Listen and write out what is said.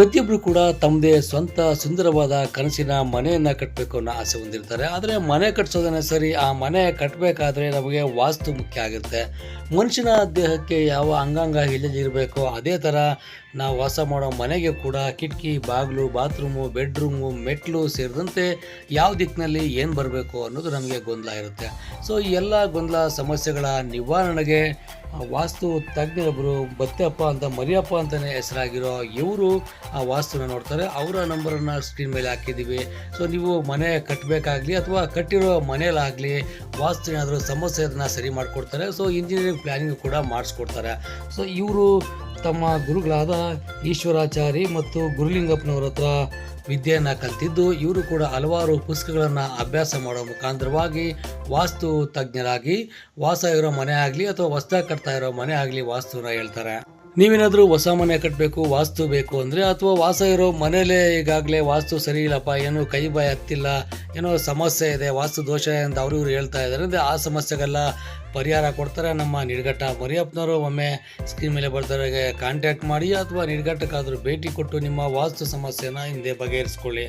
ಪ್ರತಿಯೊಬ್ಬರು ಕೂಡ ತಮ್ಮದೇ ಸ್ವಂತ ಸುಂದರವಾದ ಕನಸಿನ ಮನೆಯನ್ನು ಕಟ್ಟಬೇಕು ಅನ್ನೋ ಆಸೆ ಹೊಂದಿರ್ತಾರೆ. ಆದರೆ ಮನೆ ಕಟ್ಟಿಸೋದನ್ನೇ ಸರಿ ಆ ಮನೆ ಕಟ್ಟಬೇಕಾದ್ರೆ ನಮಗೆ ವಾಸ್ತು ಮುಖ್ಯ ಆಗುತ್ತೆ ಮನುಷ್ಯನ ದೇಹಕ್ಕೆ ಯಾವ ಅಂಗಾಂಗ ಇಲ್ಲದಿರಬೇಕೋ ಅದೇ ಥರ ನಾವು ವಾಸ ಮಾಡೋ ಮನೆಗೆ ಕೂಡ ಕಿಟಕಿ, ಬಾಗಿಲು, ಬಾತ್ರೂಮು, ಬೆಡ್ರೂಮು, ಮೆಟ್ಲು ಸೇರಿದಂತೆ ಯಾವ ದಿಕ್ಕಿನಲ್ಲಿ ಏನು ಬರಬೇಕು ಅನ್ನೋದು ನಮಗೆ ಗೊಂದಲ ಇರುತ್ತೆ. ಸೊ ಈ ಎಲ್ಲ ಗೊಂದಲ, ಸಮಸ್ಯೆಗಳ ನಿವಾರಣೆಗೆ ವಾಸ್ತು ತಜ್ಞರೊಬ್ಬರು ಬತ್ತೆಪ್ಪ ಅಂತ, ಮರಿಯಪ್ಪ ಅಂತಲೇ ಹೆಸರಾಗಿರೋ ಇವರು ಆ ವಾಸ್ತುನ ನೋಡ್ತಾರೆ. ಅವರ ನಂಬರನ್ನು ಸ್ಕ್ರೀನ್ ಮೇಲೆ ಹಾಕಿದ್ದೀವಿ ಸೊ ನೀವು ಮನೆ ಕಟ್ಟಬೇಕಾಗಲಿ ಅಥವಾ ಕಟ್ಟಿರೋ ಮನೆಯಲ್ಲಾಗಲಿ ವಾಸ್ತು ಏನಾದರೂ ಸಮಸ್ಯೆ ಅದನ್ನ ಸರಿ ಮಾಡಿಕೊಡ್ತಾರೆ. ಸೊ ಇಂಜಿನಿಯರಿಂಗ್ ಪ್ಲ್ಯಾನಿಂಗ್ ಕೂಡ ಮಾಡಿಸ್ಕೊಡ್ತಾರೆ. ಸೊ ಇವರು ತಮ್ಮ ಗುರುಗಳಾದ ಈಶ್ವರಾಚಾರಿ ಮತ್ತು ಗುರುಲಿಂಗಪ್ಪನವ್ರ ಹತ್ರ ವಿದ್ಯೆಯನ್ನು ಕಲ್ತಿದ್ದು, ಇವರು ಕೂಡ ಹಲವಾರು ಪುಸ್ತಕಗಳನ್ನು ಅಭ್ಯಾಸ ಮಾಡೋ ಮುಖಾಂತರವಾಗಿ ವಾಸ್ತು ತಜ್ಞರಾಗಿ ವಾಸ ಇರೋ ಮನೆ ಆಗಲಿ ಅಥವಾ ಹೊಸ್ದಾಗಿ ಕಟ್ತಾ ಇರೋ ಮನೆ ಆಗಲಿ ವಾಸ್ತುನ ಹೇಳ್ತಾರೆ. ನೀವೇನಾದರೂ ಹೊಸ ಮನೆ ಕಟ್ಟಬೇಕು ವಾಸ್ತು ಬೇಕು ಅಂದರೆ ಅಥವಾ ವಾಸ ಇರೋ ಮನೇಲೇ ಈಗಾಗಲೇ ವಾಸ್ತು ಸರಿ ಇಲ್ಲಪ್ಪ, ಏನೋ ಕೈ ಬಾಯಿ ಹತ್ತಿಲ್ಲ, ಏನೋ ಸಮಸ್ಯೆ ಇದೆ, ವಾಸ್ತು ದೋಷ ಅಂತ ಅವರು ಇವರು ಹೇಳ್ತಾ ಇದ್ದಾರೆ, ಅಂದರೆ ಆ ಸಮಸ್ಯೆಗೆಲ್ಲ ಪರಿಹಾರ ಕೊಡ್ತಾರೆ ನಮ್ಮ ನಿರ್ಘಟ್ಟ ಮರಿಯಪ್ಪನವರು. ಒಮ್ಮೆ ಸ್ಕ್ರೀನ್ ಮೇಲೆ ಬರ್ತಾರೆ ಕಾಂಟ್ಯಾಕ್ಟ್ ಮಾಡಿ ಅಥವಾ ನಿರ್ಘಟ್ಟಕ್ಕಾದರೂ ಭೇಟಿ ಕೊಟ್ಟು ನಿಮ್ಮ ವಾಸ್ತು ಸಮಸ್ಯೆನ ಹಿಂದೆ ಬಗೆಹರಿಸ್ಕೊಳ್ಳಿ.